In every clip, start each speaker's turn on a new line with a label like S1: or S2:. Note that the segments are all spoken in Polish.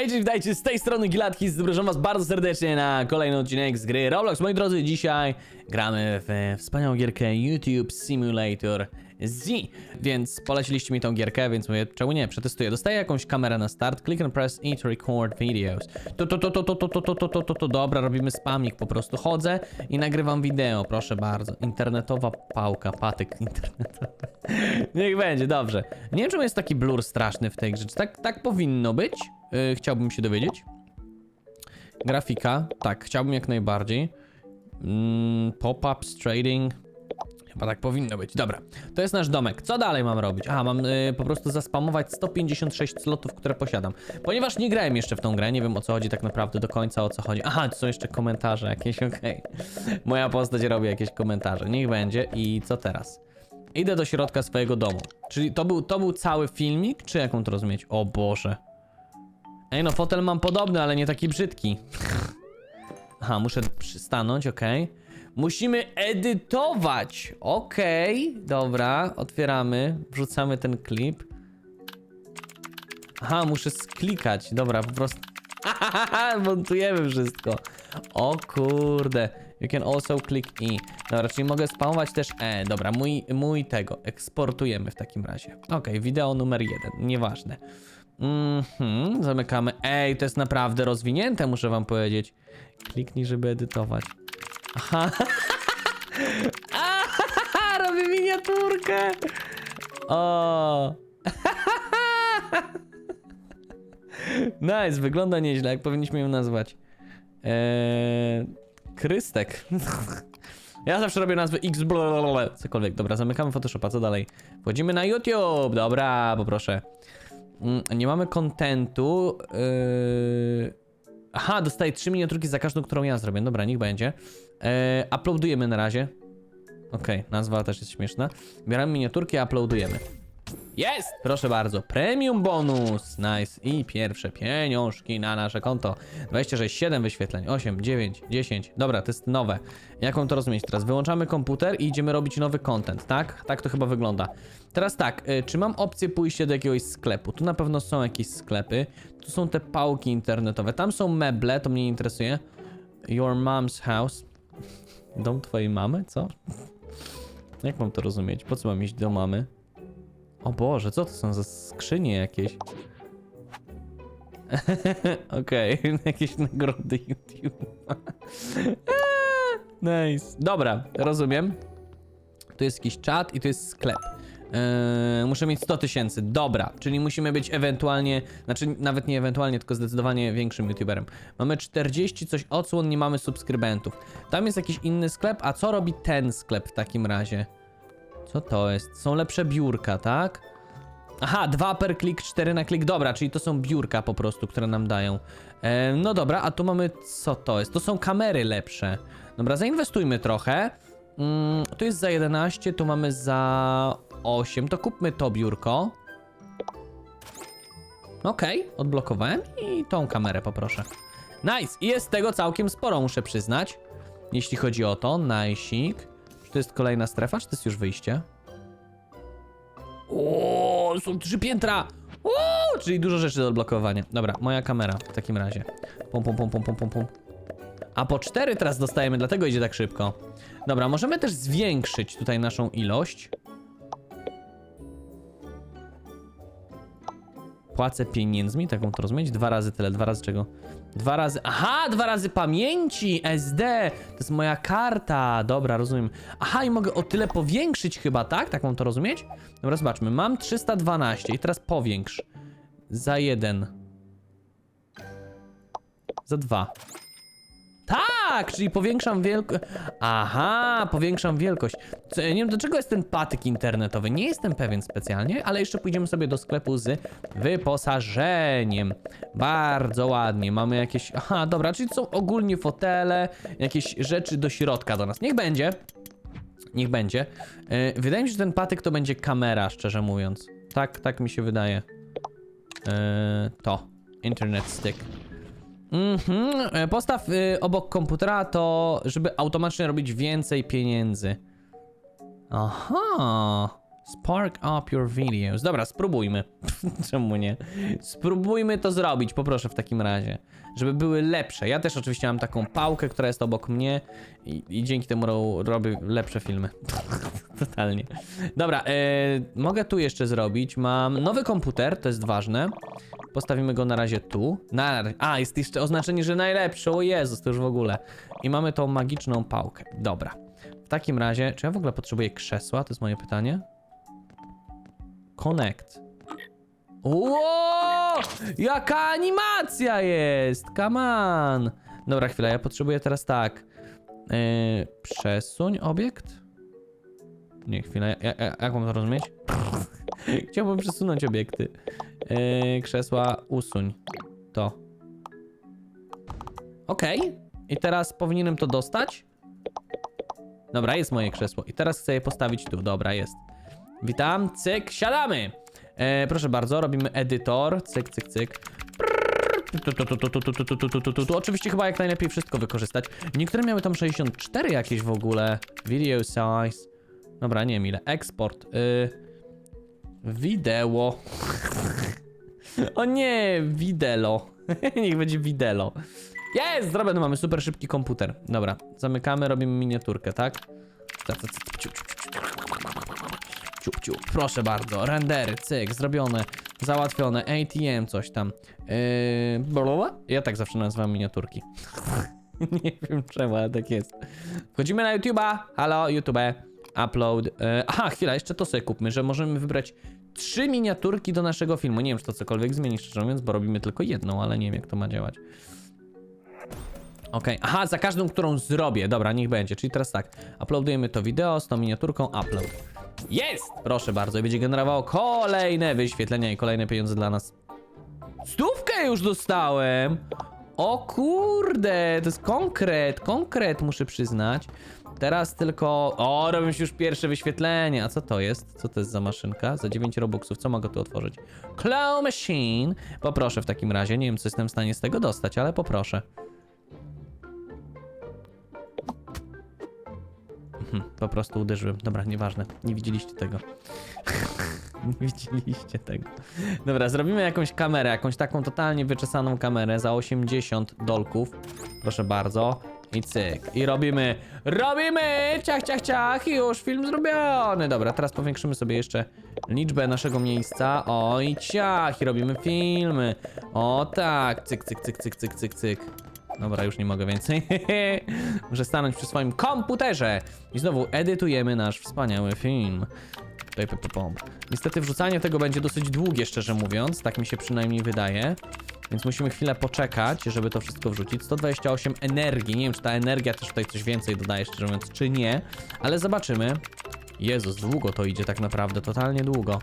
S1: Hej, cześć, witajcie, z tej strony Gilatki, zapraszam was bardzo serdecznie na kolejny odcinek z gry Roblox. Moi drodzy, dzisiaj gramy w wspaniałą gierkę YouTube Simulator Z, więc poleciliście mi tą gierkę, więc mówię, czemu nie, przetestuję. Dostaję jakąś kamerę na start, click and press E to record videos. To, to, to, to, to, to, to, to, to, to, to, to, dobra, robimy spamik, po prostu chodzę i nagrywam wideo, proszę bardzo. Internetowa pałka, patyk internetowy. Niech będzie, dobrze. Nie wiem, czemu jest taki blur straszny w tej grze. Czy tak, tak powinno być? Yy, chciałbym się dowiedzieć. Grafika, tak, chciałbym jak najbardziej. Mm, Pop-ups, trading. Chyba tak powinno być. Dobra, to jest nasz domek. Co dalej mam robić? Aha, mam y, po prostu zaspamować 156 slotów, które posiadam. Ponieważ nie grałem jeszcze w tą grę, nie wiem o co chodzi tak naprawdę do końca, o co chodzi. Aha, tu są jeszcze komentarze jakieś, okej. Moja postać robi jakieś komentarze. Niech będzie. I co teraz? Idę do środka swojego domu. Czyli to był, to był cały filmik, czy jak mam to rozumieć? O Boże. Ej, no fotel mam podobny, ale nie taki brzydki. Aha, muszę przystanąć, okej. Musimy edytować. Okej, dobra, otwieramy, wrzucamy ten klip. Aha, muszę sklikać. Dobra, po prostu. Montujemy wszystko. O kurde. You can also click E. Dobra, czyli mogę spamować też E. Dobra, mój, mój tego. Eksportujemy w takim razie. Okej, wideo numer jeden. Nieważne. Mhm, zamykamy. Ej, to jest naprawdę rozwinięte, muszę wam powiedzieć. Kliknij, żeby edytować. Aha. Robię miniaturkę. O. Nice, wygląda nieźle, jak powinniśmy ją nazwać. Eee, Krystek. Ja zawsze robię nazwy X, blablabla, cokolwiek. Dobra, zamykamy Photoshopa, co dalej? Wchodzimy na YouTube, dobra, poproszę. Mm, nie mamy kontentu. Yy... Aha, dostaję 3 miniaturki za każdą, którą ja zrobię. Dobra, niech będzie. Yy, uploadujemy na razie. Okej, nazwa też jest śmieszna. Bieramy miniaturki, uploadujemy. Jest! Proszę bardzo, premium bonus! Nice. I pierwsze pieniążki na nasze konto. 26, 7 wyświetleń, 8, 9, 10. Dobra, to jest nowe. Jak mam to rozumieć teraz? Wyłączamy komputer i idziemy robić nowy content, tak? Tak to chyba wygląda. Teraz tak, y, czy mam opcję pójścia do jakiegoś sklepu? Tu na pewno są jakieś sklepy. Tu są te pałki internetowe. Tam są meble, to mnie nie interesuje. Your mom's house. Dom twojej mamy? Co? Jak mam to rozumieć? Po co mam iść do mamy? O Boże, co to są za skrzynie jakieś? Okej, jakieś nagrody YouTube. nice. Dobra, rozumiem. Tu jest jakiś czat i tu jest sklep. Eee, muszę mieć 100 tysięcy. Dobra, czyli musimy być ewentualnie, znaczy nawet nie ewentualnie, tylko zdecydowanie większym YouTuberem. Mamy 40 coś odsłon, nie mamy subskrybentów. Tam jest jakiś inny sklep, a co robi ten sklep w takim razie? Co to jest? Są lepsze biurka, tak? Aha, 2 per klik, 4 na klik. Dobra, czyli to są biurka po prostu, które nam dają. E, no dobra, a tu mamy. Co to jest? To są kamery lepsze. Dobra, zainwestujmy trochę. Mm, tu jest za 11, tu mamy za 8. To kupmy to biurko. Okej, odblokowałem i tą kamerę poproszę. Nice! I jest tego całkiem sporo, muszę przyznać. Jeśli chodzi o to, najsik. To jest kolejna strefa, czy to jest już wyjście? O, są trzy piętra! O, czyli dużo rzeczy do odblokowania. Dobra, moja kamera w takim razie. Pum, pum, pum, pum, pum, pum. A po cztery teraz dostajemy, dlatego idzie tak szybko. Dobra, możemy też zwiększyć tutaj naszą ilość. Płacę pieniędzmi, tak mam to rozumieć? Dwa razy tyle, dwa razy czego? Dwa razy. Aha, dwa razy pamięci! SD! To jest moja karta. Dobra, rozumiem. Aha, i mogę o tyle powiększyć chyba, tak? Tak mam to rozumieć? Dobra, zobaczmy. Mam 312 i teraz powiększ. Za jeden. Za dwa. Tak, czyli powiększam wielkość. Aha, powiększam wielkość. Co, nie wiem, do czego jest ten patyk internetowy. Nie jestem pewien specjalnie, ale jeszcze pójdziemy sobie do sklepu z wyposażeniem. Bardzo ładnie. Mamy jakieś. Aha, dobra, czyli są ogólnie fotele, jakieś rzeczy do środka do nas. Niech będzie. Niech będzie. Yy, wydaje mi się, że ten patyk to będzie kamera, szczerze mówiąc. Tak, tak mi się wydaje. Yy, to. Internet stick. Mhm, e, postaw y, obok komputera to, żeby automatycznie robić więcej pieniędzy. Aha, Spark up your videos. Dobra, spróbujmy. Czemu nie? Spróbujmy to zrobić, poproszę w takim razie. Żeby były lepsze. Ja też oczywiście mam taką pałkę, która jest obok mnie i, i dzięki temu ro, robię lepsze filmy. Totalnie. Dobra, e, mogę tu jeszcze zrobić. Mam nowy komputer, to jest ważne. Postawimy go na razie tu. Na, a, jest jeszcze oznaczenie, że najlepszy. O Jezus, to już w ogóle. I mamy tą magiczną pałkę. Dobra. W takim razie, czy ja w ogóle potrzebuję krzesła? To jest moje pytanie. Connect. Ło! Jaka animacja jest! Come on! Dobra, chwila, ja potrzebuję teraz tak. Yy, przesuń obiekt? Nie, chwila, ja, ja, jak mam to rozumieć? Chciałbym przesunąć obiekty. Yy, krzesła usuń. To. Okej. Okay. I teraz powinienem to dostać? Dobra, jest moje krzesło. I teraz chcę je postawić tu. Dobra, jest. Witam, cyk, siadamy! E, proszę bardzo, robimy edytor. Cyk, cyk, cyk. Tu, oczywiście chyba jak najlepiej wszystko wykorzystać. Niektóre miały tam 64 jakieś w ogóle. Video size. Dobra, nie wiem ile. Eksport. Yy, Wideo. o nie, widelo. Niech będzie widelo. Jest! Zrobione, mamy super szybki komputer. Dobra, zamykamy, robimy miniaturkę, tak? Proszę bardzo, rendery, cyk, zrobione, załatwione, ATM, coś tam. Yy, ja tak zawsze nazywam miniaturki. Nie wiem czemu, ale tak jest. Wchodzimy na YouTube'a. Halo, YouTube. Upload. Yy, aha, chwila, jeszcze to sobie kupmy, że możemy wybrać trzy miniaturki do naszego filmu. Nie wiem, czy to cokolwiek zmieni, szczerze mówiąc, bo robimy tylko jedną, ale nie wiem, jak to ma działać. Okej, aha, za każdą, którą zrobię. Dobra, niech będzie. Czyli teraz tak, uploadujemy to wideo z tą miniaturką, upload. Jest! Proszę bardzo, i będzie generowało kolejne wyświetlenia i kolejne pieniądze dla nas. Stówkę już dostałem! O kurde, to jest konkret, konkret muszę przyznać. Teraz tylko... O, robią się już pierwsze wyświetlenie. A co to jest? Co to jest za maszynka? Za 9 robuxów. Co mogę tu otworzyć? Claw Machine. Poproszę w takim razie. Nie wiem, co jestem w stanie z tego dostać, ale poproszę. Mhm, po prostu uderzyłem. Dobra, nieważne. Nie widzieliście tego. Nie widzieliście tego. Dobra, zrobimy jakąś kamerę, jakąś taką totalnie wyczesaną kamerę za 80 dolków. Proszę bardzo. I cyk. I robimy, robimy! Ciach, ciach, ciach! I już film zrobiony. Dobra, teraz powiększymy sobie jeszcze liczbę naszego miejsca. O i ciach! I robimy filmy. O tak. Cyk, cyk, cyk, cyk, cyk, cyk, cyk. Dobra, już nie mogę więcej. Muszę stanąć przy swoim komputerze. I znowu edytujemy nasz wspaniały film. Niestety wrzucanie tego będzie dosyć długie, szczerze mówiąc. Tak mi się przynajmniej wydaje. Więc musimy chwilę poczekać, żeby to wszystko wrzucić. 128 energii. Nie wiem, czy ta energia też tutaj coś więcej dodaje, szczerze mówiąc, czy nie. Ale zobaczymy. Jezus, długo to idzie tak naprawdę, totalnie długo.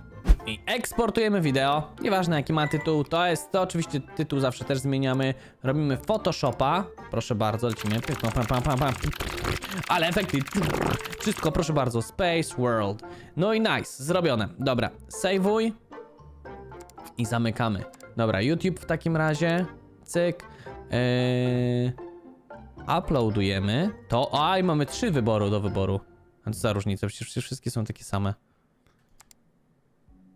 S1: I eksportujemy wideo, nieważne jaki ma tytuł, to jest, to oczywiście tytuł zawsze też zmieniamy. Robimy Photoshopa, proszę bardzo, lecimy. Pam. Ale efekty, wszystko proszę bardzo, Space World. No i nice, zrobione. Dobra, sejwuj i zamykamy. Dobra, YouTube w takim razie, cyk. Yy... Uploadujemy to, aj, mamy trzy wybory do wyboru. A co za różnica, przecież wszystkie są takie same.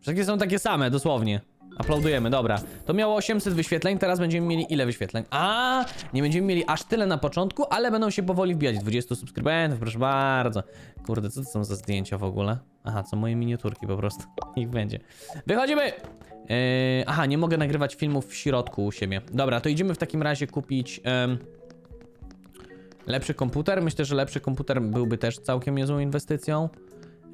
S1: Wszystkie są takie same, dosłownie. Uploadujemy, dobra. To miało 800 wyświetleń, teraz będziemy mieli ile wyświetleń? A, nie będziemy mieli aż tyle na początku, ale będą się powoli wbijać. 20 subskrybentów, proszę bardzo. Kurde, co to są za zdjęcia w ogóle? Aha, co moje miniaturki po prostu. Niech będzie. Wychodzimy! Yy, aha, nie mogę nagrywać filmów w środku u siebie. Dobra, to idziemy w takim razie kupić... em, Lepszy komputer? Myślę, że lepszy komputer byłby też całkiem niezłą inwestycją.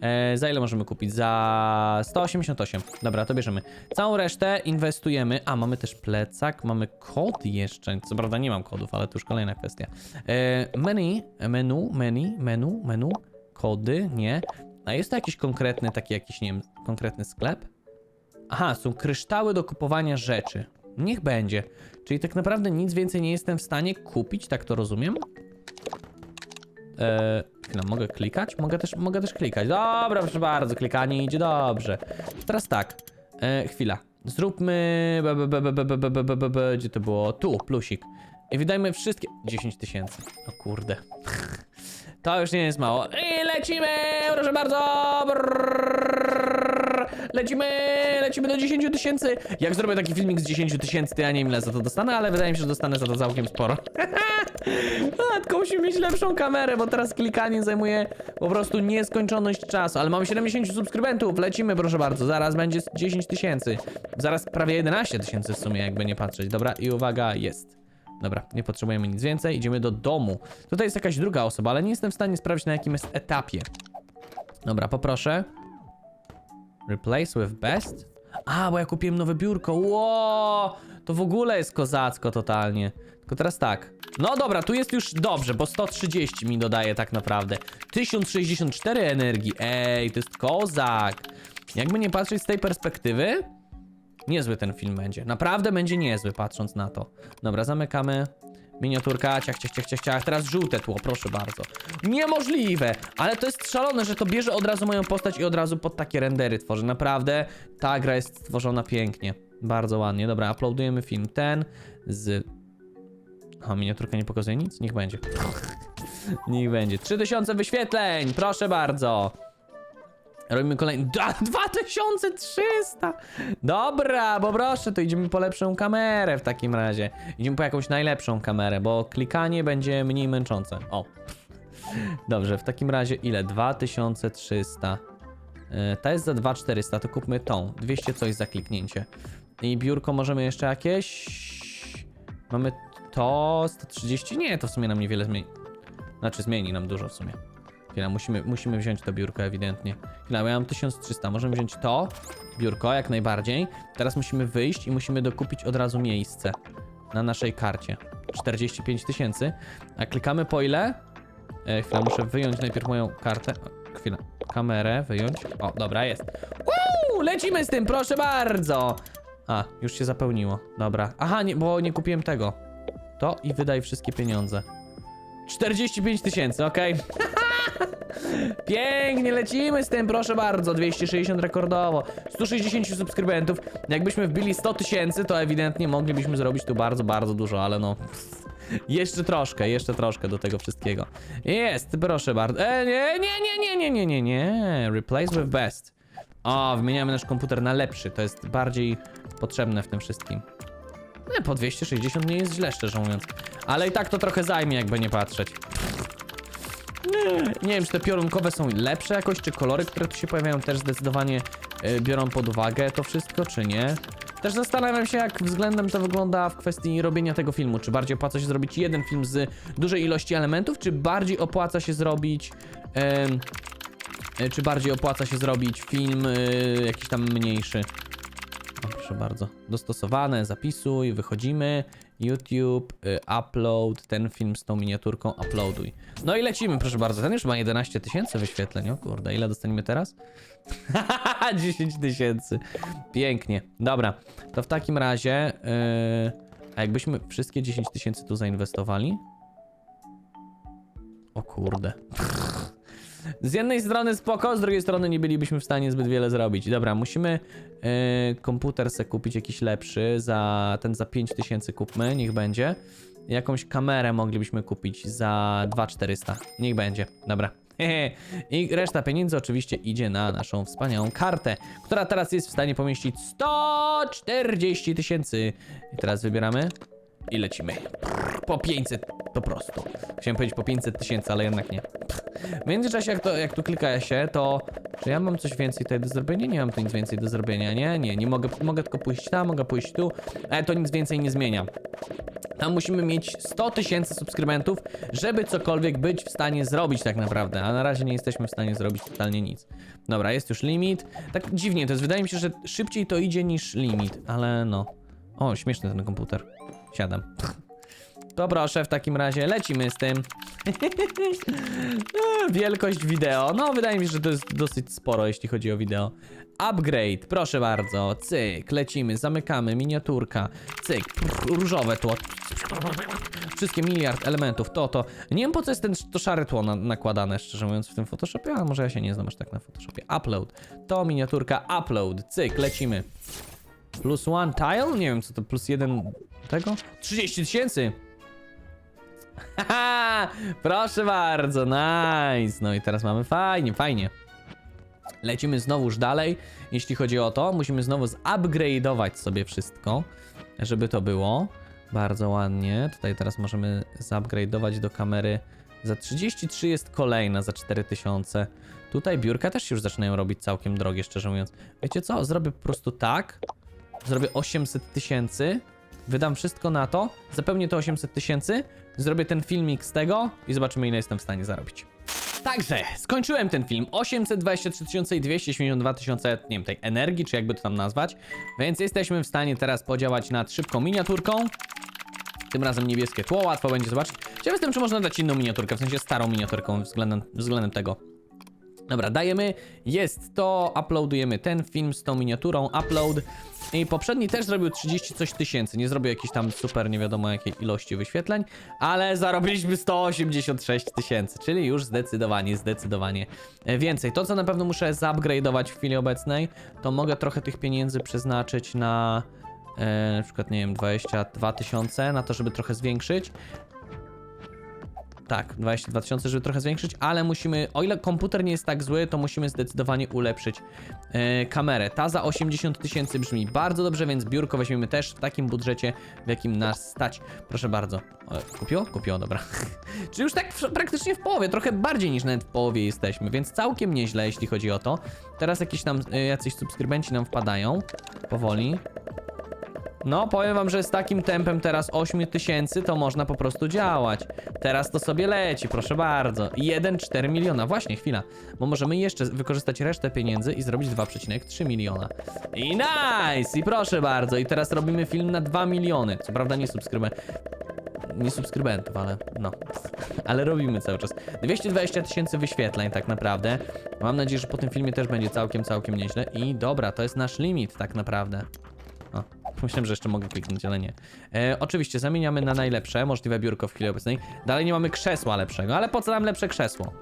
S1: E, za ile możemy kupić? Za 188. Dobra, to bierzemy. Całą resztę inwestujemy. A, mamy też plecak, mamy kod jeszcze. Co prawda nie mam kodów, ale to już kolejna kwestia. E, menu, menu, menu, menu, menu, kody, nie. A jest to jakiś konkretny, taki jakiś, nie wiem, konkretny sklep? Aha, są kryształy do kupowania rzeczy. Niech będzie. Czyli tak naprawdę nic więcej nie jestem w stanie kupić, tak to rozumiem? Eee, no, mogę klikać? Mogę też, mogę też klikać. Dobra, proszę bardzo, klikanie idzie dobrze. Teraz tak. Chwila. Zróbmy. Gdzie to było? Tu, plusik. I wydajmy wszystkie. 10 tysięcy. O kurde. To już nie jest mało. I lecimy! Proszę bardzo! Brrr lecimy, lecimy do 10 tysięcy. Jak zrobię taki filmik z 10 tysięcy, to ja nie wiem ile za to dostanę, ale wydaje mi się, że dostanę za to całkiem sporo. A, tylko musimy mieć lepszą kamerę, bo teraz klikanie zajmuje po prostu nieskończoność czasu. Ale mamy 70 subskrybentów, lecimy proszę bardzo, zaraz będzie 10 tysięcy. Zaraz prawie 11 tysięcy w sumie, jakby nie patrzeć. Dobra, i uwaga, jest. Dobra, nie potrzebujemy nic więcej, idziemy do domu. Tutaj jest jakaś druga osoba, ale nie jestem w stanie sprawdzić na jakim jest etapie. Dobra, poproszę. Replace with best? A, bo ja kupiłem nowe biurko. Ło! To w ogóle jest kozacko totalnie. Tylko teraz tak. No dobra, tu jest już dobrze, bo 130 mi dodaje tak naprawdę. 1064 energii. Ej, to jest kozak. Jakby nie patrzeć z tej perspektywy, niezły ten film będzie. Naprawdę będzie niezły, patrząc na to. Dobra, zamykamy. Miniaturka, ciach, ciach, ciach, ciach, ciach. Teraz żółte tło, proszę bardzo. Niemożliwe! Ale to jest szalone, że to bierze od razu moją postać i od razu pod takie rendery tworzy. Naprawdę, ta gra jest stworzona pięknie. Bardzo ładnie. Dobra, uploadujemy film ten z... A, miniaturka nie pokazuje nic? Niech będzie. Niech będzie. 3000 wyświetleń! Proszę bardzo! Robimy kolejny. Da, 2300! Dobra, bo proszę, to idziemy po lepszą kamerę w takim razie. Idziemy po jakąś najlepszą kamerę, bo klikanie będzie mniej męczące. O. Dobrze, w takim razie ile? 2300. Yy, ta jest za 2400, to kupmy tą. 200 coś za kliknięcie. I biurko możemy jeszcze jakieś. Mamy to 130? Nie, to w sumie nam niewiele zmieni. Znaczy zmieni nam dużo w sumie. Chwila, musimy, musimy wziąć to biurko ewidentnie. Chwila, ja mam 1300, możemy wziąć to biurko jak najbardziej. Teraz musimy wyjść i musimy dokupić od razu miejsce na naszej karcie. 45 tysięcy. A klikamy po ile? E, chwila, muszę wyjąć najpierw moją kartę. O, chwila, kamerę wyjąć. O, dobra, jest. Woo! Lecimy z tym, proszę bardzo! A, już się zapełniło. Dobra. Aha, nie, bo nie kupiłem tego. To i wydaj wszystkie pieniądze. 45 tysięcy, okej. Pięknie, lecimy z tym, proszę bardzo. 260 rekordowo, 160 subskrybentów. Jakbyśmy wbili 100 tysięcy, to ewidentnie moglibyśmy zrobić tu bardzo, bardzo dużo, ale no... Jeszcze troszkę, jeszcze troszkę do tego wszystkiego. Jest, proszę bardzo. E, nie, nie, nie, nie, nie, nie, nie. Replace with best. O, wymieniamy nasz komputer na lepszy. To jest bardziej potrzebne w tym wszystkim. Nie, po 260 nie jest źle, szczerze mówiąc. Ale i tak to trochę zajmie, jakby nie patrzeć. Nie, wiem, czy te piorunkowe są lepsze jakoś, czy kolory, które tu się pojawiają też zdecydowanie y, biorą pod uwagę to wszystko, czy nie. Też zastanawiam się, jak względem to wygląda w kwestii robienia tego filmu. Czy bardziej opłaca się zrobić jeden film z dużej ilości elementów, czy bardziej opłaca się zrobić... y, czy bardziej opłaca się zrobić film y, jakiś tam mniejszy? O, proszę bardzo. Dostosowane, zapisuj, wychodzimy. YouTube, y, upload, ten film z tą miniaturką, uploaduj. No i lecimy, proszę bardzo. Ten już ma 11 tysięcy wyświetleń. O kurde, ile dostaniemy teraz? 10 tysięcy. Pięknie. Dobra, to w takim razie. Yy, a jakbyśmy wszystkie 10 tysięcy tu zainwestowali? O kurde. Z jednej strony spoko, z drugiej strony nie bylibyśmy w stanie zbyt wiele zrobić. Dobra, musimy yy, komputer se kupić jakiś lepszy, za ten za 5000 kupmy, niech będzie. Jakąś kamerę moglibyśmy kupić za 2400, niech będzie, dobra. I reszta pieniędzy oczywiście idzie na naszą wspaniałą kartę, która teraz jest w stanie pomieścić 140 tysięcy. I teraz wybieramy i lecimy. Po 500 po prostu. Chciałem powiedzieć po 500 tysięcy, ale jednak nie. W międzyczasie jak, to, jak tu klika się, to czy ja mam coś więcej tutaj do zrobienia? Nie mam tu nic więcej do zrobienia, nie? Nie, nie mogę, mogę tylko pójść tam, mogę pójść tu, ale to nic więcej nie zmienia. Tam musimy mieć 100 tysięcy subskrybentów, żeby cokolwiek być w stanie zrobić tak naprawdę, a na razie nie jesteśmy w stanie zrobić totalnie nic. Dobra, jest już limit. Tak dziwnie to jest, wydaje mi się, że szybciej to idzie niż limit, ale no. O, śmieszny ten komputer. Siadam. To proszę, w takim razie lecimy z tym. Wielkość wideo. No, wydaje mi się, że to jest dosyć sporo, jeśli chodzi o wideo. Upgrade, proszę bardzo. Cyk, lecimy, zamykamy, miniaturka. Cyk, pff, różowe tło. Wszystkie miliard elementów, to, to. Nie wiem po co jest ten, to szare tło na, nakładane, szczerze mówiąc, w tym Photoshopie, ale może ja się nie znam aż tak na Photoshopie. Upload. To miniaturka, upload. Cyk, lecimy. Plus one tile? Nie wiem co to, plus jeden tego? 30 tysięcy! Haha, proszę bardzo, nice. No i teraz mamy fajnie, fajnie. Lecimy znowuż dalej, jeśli chodzi o to. Musimy znowu zupgrade'ować sobie wszystko, żeby to było. Bardzo ładnie. Tutaj teraz możemy zupgrade'ować do kamery. Za 33 jest kolejna, za 4000. Tutaj biurka też już zaczynają robić całkiem drogie, szczerze mówiąc. Wiecie co? Zrobię po prostu tak. Zrobię 800 tysięcy. Wydam wszystko na to. Zapełnię to 800 tysięcy. Zrobię ten filmik z tego i zobaczymy, ile jestem w stanie zarobić. Także, skończyłem ten film. 823 272 tysiące, nie wiem, tej energii, czy jakby to tam nazwać. Więc jesteśmy w stanie teraz podziałać nad szybką miniaturką. Tym razem niebieskie tło, łatwo będzie zobaczyć. Ciekaw jestem, czy można dać inną miniaturkę, w sensie starą miniaturką względem, względem tego. Dobra, dajemy, jest to, uploadujemy ten film z tą miniaturą, upload. I poprzedni też zrobił 30 coś tysięcy, nie zrobił jakiejś tam super nie wiadomo jakiej ilości wyświetleń, ale zarobiliśmy 186 tysięcy, czyli już zdecydowanie, zdecydowanie więcej. To, co na pewno muszę zupgrade'ować w chwili obecnej, to mogę trochę tych pieniędzy przeznaczyć na e, na przykład, nie wiem, 22 tysiące, na to, żeby trochę zwiększyć. Tak, 22 tysiące, żeby trochę zwiększyć, ale musimy, o ile komputer nie jest tak zły, to musimy zdecydowanie ulepszyć e, kamerę. Ta za 80 tysięcy brzmi bardzo dobrze, więc biurko weźmiemy też w takim budżecie, w jakim nas stać. Proszę bardzo. Kupiło? Kupiło, dobra. Czyli już tak w, praktycznie w połowie, trochę bardziej niż nawet w połowie jesteśmy, więc całkiem nieźle, jeśli chodzi o to. Teraz jakieś tam, e, jacyś subskrybenci nam wpadają, powoli. No, powiem wam, że z takim tempem teraz 8000 to można po prostu działać. Teraz to sobie leci, proszę bardzo. 1,4 miliona, właśnie, chwila. Bo możemy jeszcze wykorzystać resztę pieniędzy i zrobić 2,3 miliona. I nice! I proszę bardzo, i teraz robimy film na 2 miliony. Co prawda nie subskrybent. Nie subskrybentów, ale no. Ale robimy cały czas. 220 tysięcy wyświetleń tak naprawdę. Mam nadzieję, że po tym filmie też będzie całkiem, całkiem nieźle. I dobra, to jest nasz limit tak naprawdę. O, myślałem, że jeszcze mogę kliknąć, ale nie. E, oczywiście zamieniamy na najlepsze możliwe biurko w chwili obecnej. Dalej nie mamy krzesła lepszego, ale po co nam lepsze krzesło?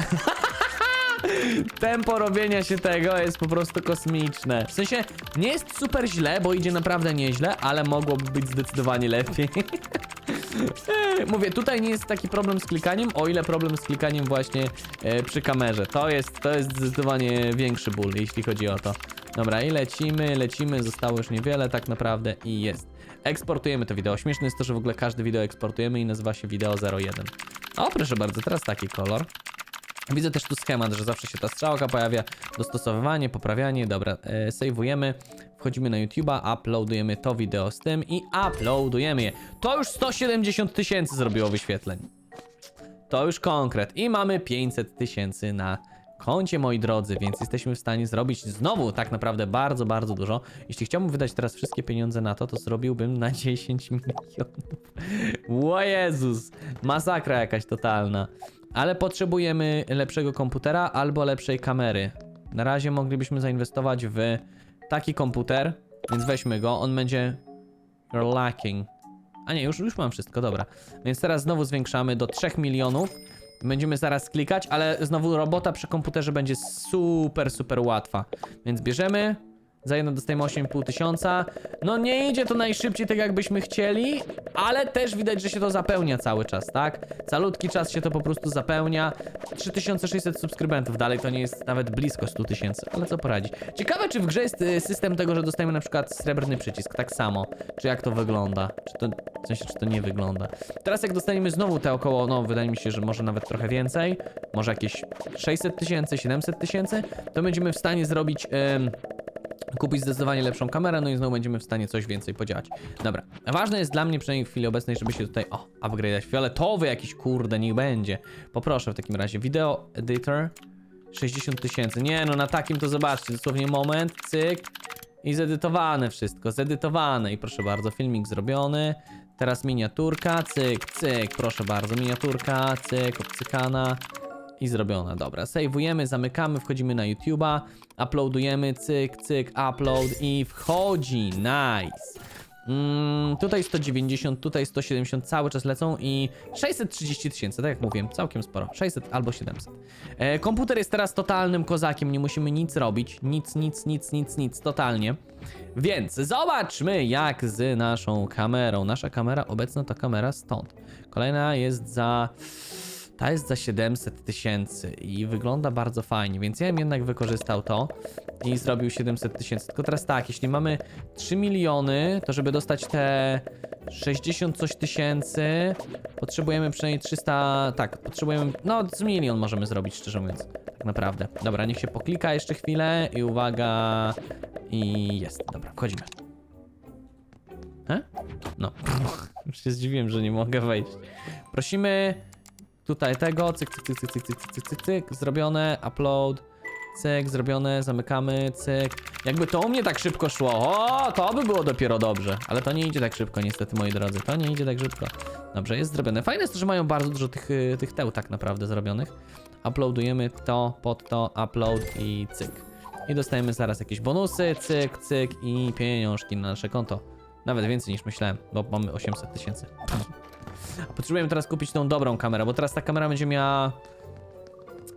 S1: Tempo robienia się tego jest po prostu kosmiczne. W sensie nie jest super źle, bo idzie naprawdę nieźle, ale mogłoby być zdecydowanie lepiej. Mówię, tutaj nie jest taki problem z klikaniem, o ile problem z klikaniem właśnie e, przy kamerze. To jest, to jest zdecydowanie większy ból, jeśli chodzi o to. Dobra, i lecimy, lecimy, zostało już niewiele tak naprawdę i jest. Eksportujemy to wideo. Śmieszne jest to, że w ogóle każde wideo eksportujemy i nazywa się wideo 01. O, proszę bardzo, teraz taki kolor. Widzę też tu schemat, że zawsze się ta strzałka pojawia, dostosowywanie, poprawianie, dobra, e, sejwujemy, wchodzimy na YouTube'a, uploadujemy to wideo z tym i uploadujemy je. To już 170 tysięcy zrobiło wyświetleń. To już konkret i mamy 500 tysięcy na koncie, moi drodzy, więc jesteśmy w stanie zrobić znowu tak naprawdę bardzo, bardzo dużo. Jeśli chciałbym wydać teraz wszystkie pieniądze na to, to zrobiłbym na 10 milionów. O Jezus, masakra jakaś totalna. Ale potrzebujemy lepszego komputera albo lepszej kamery. Na razie moglibyśmy zainwestować w taki komputer, więc weźmy go, on będzie You're lacking. A nie, już, już mam wszystko, dobra. Więc teraz znowu zwiększamy do 3 milionów. Będziemy zaraz klikać, ale znowu robota przy komputerze będzie super, super łatwa. Więc bierzemy. Za jedno dostajemy 8,5 tysiąca. No nie idzie to najszybciej tak jakbyśmy chcieli, ale też widać, że się to zapełnia cały czas, tak? Calutki czas się to po prostu zapełnia. 3600 subskrybentów, dalej to nie jest nawet blisko 100 tysięcy, ale co poradzić. Ciekawe, czy w grze jest y, system tego, że dostajemy na przykład srebrny przycisk, tak samo. Czy jak to wygląda? Czy to, w sensie, czy to nie wygląda? Teraz jak dostaniemy znowu te około, no wydaje mi się, że może nawet trochę więcej, może jakieś 600 tysięcy, 700 tysięcy, to będziemy w stanie zrobić... Ym, kupić zdecydowanie lepszą kamerę, no i znowu będziemy w stanie coś więcej podziałać. Dobra, ważne jest dla mnie przynajmniej w chwili obecnej, żeby się tutaj, o, upgrade'ać fioletowy jakiś, kurde, niech będzie. Poproszę w takim razie, video editor, 60 tysięcy, nie no, na takim to zobaczcie, dosłownie moment, cyk. I zedytowane wszystko, zedytowane. I proszę bardzo, filmik zrobiony, teraz miniaturka, cyk, cyk, proszę bardzo, miniaturka, cyk, obcykana, i zrobiona. Dobra, sejwujemy, zamykamy, wchodzimy na YouTube'a, uploadujemy, cyk, cyk, upload i wchodzi, nice. Mm, tutaj 190, tutaj 170 cały czas lecą i 630 tysięcy, tak jak mówiłem, całkiem sporo, 600 albo 700. E, komputer jest teraz totalnym kozakiem, nie musimy nic robić, nic, nic, nic, nic, nic, totalnie. Więc zobaczmy jak z naszą kamerą. Nasza kamera obecna to kamera stąd. Kolejna jest za Ta jest za 700 tysięcy i wygląda bardzo fajnie, więc ja bym jednak wykorzystał to i zrobił 700 tysięcy. Tylko teraz tak, jeśli mamy 3 miliony, to żeby dostać te 60 coś tysięcy, potrzebujemy przynajmniej 300, tak, potrzebujemy, no z milion możemy zrobić, szczerze mówiąc, tak naprawdę. Dobra, niech się poklika jeszcze chwilę i uwaga, i jest, dobra, wchodzimy. He? No, już się zdziwiłem, że nie mogę wejść. Prosimy tutaj tego, cyk, cyk, cyk, cyk, cyk, cyk, cyk, cyk, cyk, zrobione, upload, cyk, zrobione, zamykamy, cyk. Jakby to u mnie tak szybko szło, o, to by było dopiero dobrze, ale to nie idzie tak szybko niestety, moi drodzy, to nie idzie tak szybko. Dobrze, jest zrobione. Fajne jest to, że mają bardzo dużo tych, y, tych teł tak naprawdę zrobionych. Uploadujemy to, pod to, upload i cyk. I dostajemy zaraz jakieś bonusy, cyk, cyk i pieniążki na nasze konto. Nawet więcej niż myślałem, bo mamy 800 tysięcy. Potrzebujemy teraz kupić tą dobrą kamerę, bo teraz ta kamera będzie miała...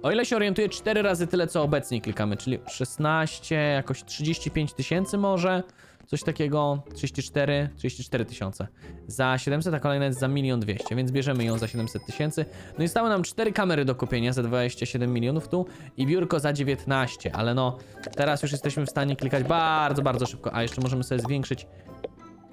S1: O ile się orientuję, 4 razy tyle, co obecnie klikamy, czyli 16, jakoś 35 tysięcy może, coś takiego, 34, 34 tysiące. Za 700, a kolejna jest za 1 200, więc bierzemy ją za 700 tysięcy. No i stały nam 4 kamery do kupienia za 27 milionów tu i biurko za 19, ale no, teraz już jesteśmy w stanie klikać bardzo, bardzo szybko, a jeszcze możemy sobie zwiększyć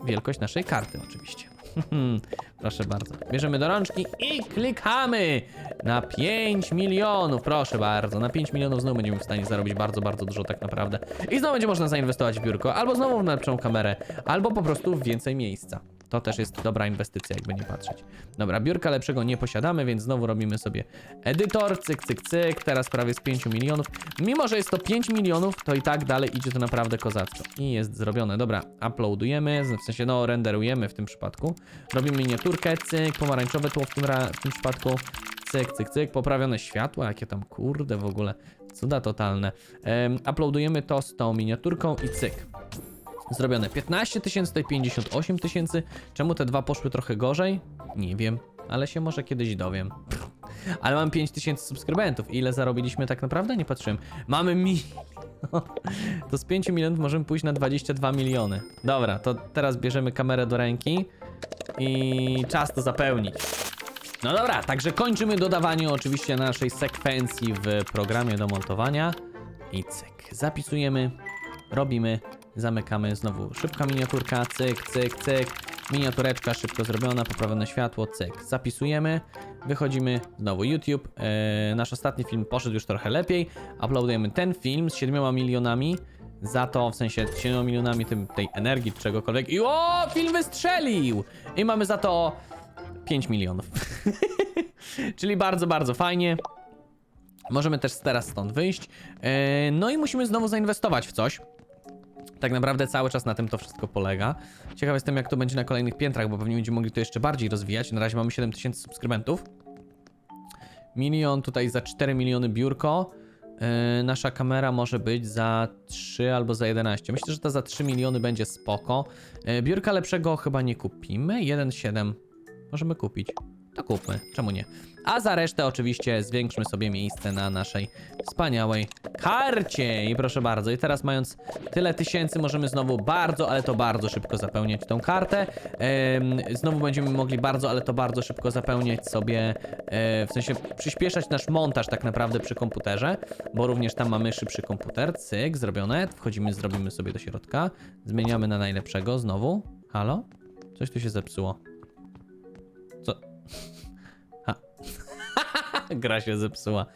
S1: wielkość naszej karty oczywiście. proszę bardzo. Bierzemy do rączki i klikamy na 5 milionów. Proszę bardzo, na 5 milionów znowu będziemy w stanie zarobić bardzo, bardzo dużo tak naprawdę. I znowu będzie można zainwestować w biurko, albo znowu w lepszą kamerę, albo po prostu w więcej miejsca. To też jest dobra inwestycja, jakby nie patrzeć. Dobra, biurka lepszego nie posiadamy, więc znowu robimy sobie edytor, cyk, cyk, cyk, teraz prawie z 5 milionów. Mimo, że jest to 5 milionów, to i tak dalej idzie to naprawdę kozacko. I jest zrobione. Dobra, uploadujemy, w sensie no renderujemy w tym przypadku. Robimy miniaturkę, cyk, pomarańczowe tło w tym, w tym przypadku. Cyk, cyk, cyk, poprawione światło, jakie tam kurde w ogóle, cuda totalne. Um, uploadujemy to z tą miniaturką i cyk. Zrobione 15 tysięcy, tutaj 58 tysięcy. Czemu te dwa poszły trochę gorzej? Nie wiem, ale się może kiedyś dowiem. Ale mam 5 tysięcy subskrybentów. Ile zarobiliśmy tak naprawdę? Nie patrzyłem. Mamy mi... To z 5 milionów możemy pójść na 22 miliony. Dobra, to teraz bierzemy kamerę do ręki i czas to zapełnić. No dobra, także kończymy dodawanie oczywiście naszej sekwencji w programie do montowania. I cyk, zapisujemy, robimy, zamykamy znowu szybka miniaturka, cyk, cyk, cyk, miniatureczka szybko zrobiona, poprawione światło, cyk, zapisujemy, wychodzimy, znowu YouTube, eee, nasz ostatni film poszedł już trochę lepiej, uploadujemy ten film z 7 milionami, za to, w sensie 7 milionami tym, tej energii, czegokolwiek i o, film wystrzelił! I mamy za to 5 milionów. Czyli bardzo, bardzo fajnie. Możemy też teraz stąd wyjść. Eee, No i musimy znowu zainwestować w coś. Tak naprawdę cały czas na tym to wszystko polega. Ciekaw jestem, jak to będzie na kolejnych piętrach, bo pewnie będziemy mogli to jeszcze bardziej rozwijać. Na razie mamy 7000 subskrybentów. Milion tutaj za 4 miliony biurko. Yy, nasza kamera może być za 3 albo za 11. Myślę, że ta za 3 miliony będzie spoko. Yy, biurka lepszego chyba nie kupimy. 1,7 możemy kupić. To kupmy, czemu nie? A za resztę oczywiście zwiększmy sobie miejsce na naszej wspaniałej karcie. I proszę bardzo, i teraz mając tyle tysięcy możemy znowu bardzo, ale to bardzo szybko zapełniać tą kartę. Znowu będziemy mogli bardzo, ale to bardzo szybko zapełniać sobie, e, w sensie przyspieszać nasz montaż tak naprawdę przy komputerze, bo również tam mamy szybszy komputer. Cyk, zrobione. Wchodzimy, zrobimy sobie do środka. Zmieniamy na najlepszego znowu. Halo? Coś tu się zepsuło. gra się zepsuła.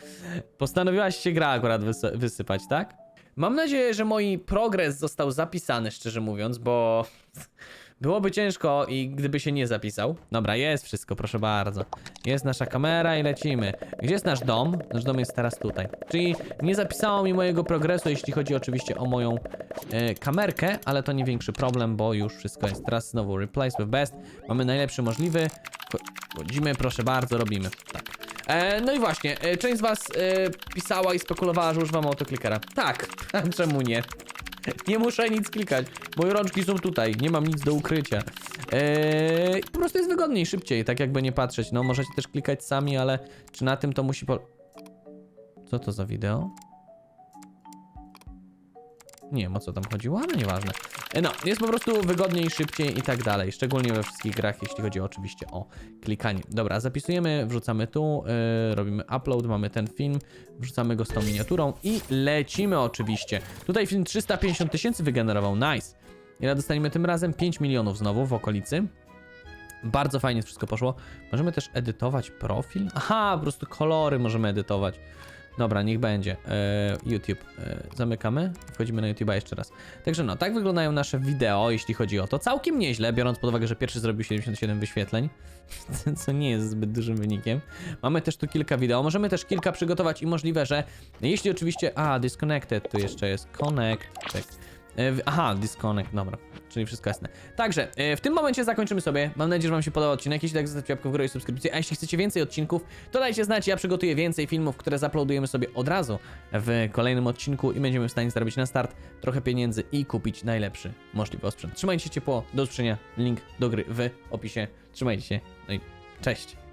S1: Postanowiłaś się gra akurat wysy- wysypać, tak? Mam nadzieję, że mój progres został zapisany, szczerze mówiąc, bo byłoby ciężko i gdyby się nie zapisał. Dobra, jest wszystko, proszę bardzo. Jest nasza kamera i lecimy. Gdzie jest nasz dom? Nasz dom jest teraz tutaj. Czyli nie zapisało mi mojego progresu, jeśli chodzi oczywiście o moją e, kamerkę, ale to nie większy problem, bo już wszystko jest. Teraz znowu replace with best. Mamy najlepszy możliwy. Wchodzimy, proszę bardzo, robimy. Tak. E, no i właśnie, e, część z was e, pisała i spekulowała, że używam autoklikera. Tak, czemu nie? Nie muszę nic klikać. Moje rączki są tutaj, nie mam nic do ukrycia. Eee, po prostu jest wygodniej, szybciej, tak jakby nie patrzeć. No, możecie też klikać sami, ale czy na tym to musi po... Co to za wideo? Nie wiem o co tam chodziło, ale nieważne. E, No, jest po prostu wygodniej, szybciej i tak dalej. Szczególnie we wszystkich grach, jeśli chodzi oczywiście o klikanie. Dobra, zapisujemy, wrzucamy tu, yy, robimy upload, mamy ten film, wrzucamy go z tą miniaturą i lecimy oczywiście. Tutaj film 350 tysięcy wygenerował, nice. Ile dostaniemy tym razem? 5 milionów znowu w okolicy. Bardzo fajnie wszystko poszło. Możemy też edytować profil. Aha, po prostu kolory możemy edytować. Dobra, niech będzie. E, YouTube. E, zamykamy. Wchodzimy na YouTube'a jeszcze raz. Także no, tak wyglądają nasze wideo, jeśli chodzi o to. Całkiem nieźle, biorąc pod uwagę, że pierwszy zrobił 77 wyświetleń, co nie jest zbyt dużym wynikiem. Mamy też tu kilka wideo. Możemy też kilka przygotować i możliwe, że jeśli oczywiście... A, disconnected tu jeszcze jest. Connect. E, Aha, disconnect, dobra, czyli wszystko jasne. Także, e, w tym momencie zakończymy sobie. Mam nadzieję, że Wam się podobał odcinek. Jeśli tak, zostawcie łapkę w górę i subskrypcję. A jeśli chcecie więcej odcinków, to dajcie znać. Ja przygotuję więcej filmów, które zauploadujemy sobie od razu w kolejnym odcinku i będziemy w stanie zarobić na start trochę pieniędzy i kupić najlepszy możliwy osprzęt. Trzymajcie się ciepło, do usłyszenia. Link do gry w opisie. Trzymajcie się, no i cześć.